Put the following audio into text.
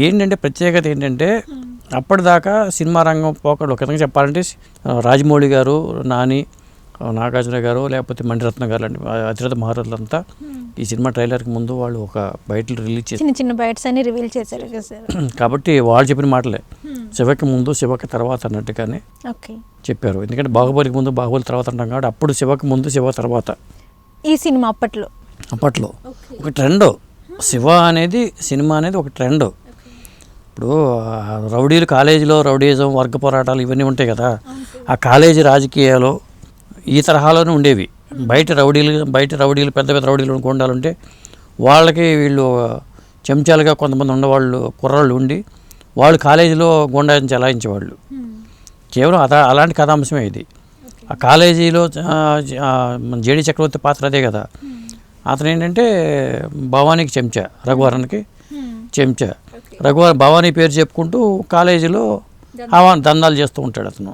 ఏంటంటే ప్రత్యేకత ఏంటంటే అప్పటిదాకా సినిమా రంగం పోకడు ఒక విధంగా చెప్పాలంటే రాజమౌళి గారు నాని నాగార్జున గారు లేకపోతే మణిరత్న గారు లాంటి అతిరథ మహారథులంతా ఈ సినిమా ట్రైలర్కి ముందు వాళ్ళు ఒక బయట రిలీజ్ చేసి చిన్న చిన్న బైట్స్ అన్ని రివీల్ చేశారు కాబట్టి వాళ్ళు చెప్పిన మాటలే. శివకి ముందు శివకి తర్వాత అన్నట్టుగానే ఓకే. చెప్పారు. ఎందుకంటే బాహుబలికి ముందు బాహుబలి తర్వాత అంటాం కాబట్టి అప్పుడు శివకి ముందు శివ తర్వాత. ఈ సినిమా అప్పట్లో. అప్పట్లో. ఒక ట్రెండ్. శివ అనేది సినిమా అనేది ఒక ట్రెండ్. ఇప్పుడు రౌడీలు కాలేజీలో రౌడీజం వర్గ పోరాటాలు ఇవన్నీ ఉంటాయి కదా. ఆ కాలేజీ రాజకీయాలు ఈ తరహాలోనే ఉండేవి. బయట రౌడీలు బయట రౌడీలు పెద్ద పెద్ద రౌడీలు కొండాలుంటే వాళ్ళకి వీళ్ళు చెంచాలుగా కొంతమంది ఉన్నవాళ్ళు కుర్రాళ్ళు ఉండి వాళ్ళు కాలేజీలో గుండాన్ని చలాయించేవాళ్ళు. కేవలం అదా అలాంటి కథాంశమే ఇది. ఆ కాలేజీలో జేడి చక్రవర్తి పాత్ర అదే కదా. అతను ఏంటంటే భవానీకి చెంచా రఘువరన్కి చెంచా. రఘువరన్ భవానీ పేరు చెప్పుకుంటూ కాలేజీలో హవా దందాలు చేస్తూ ఉంటాడు అతను.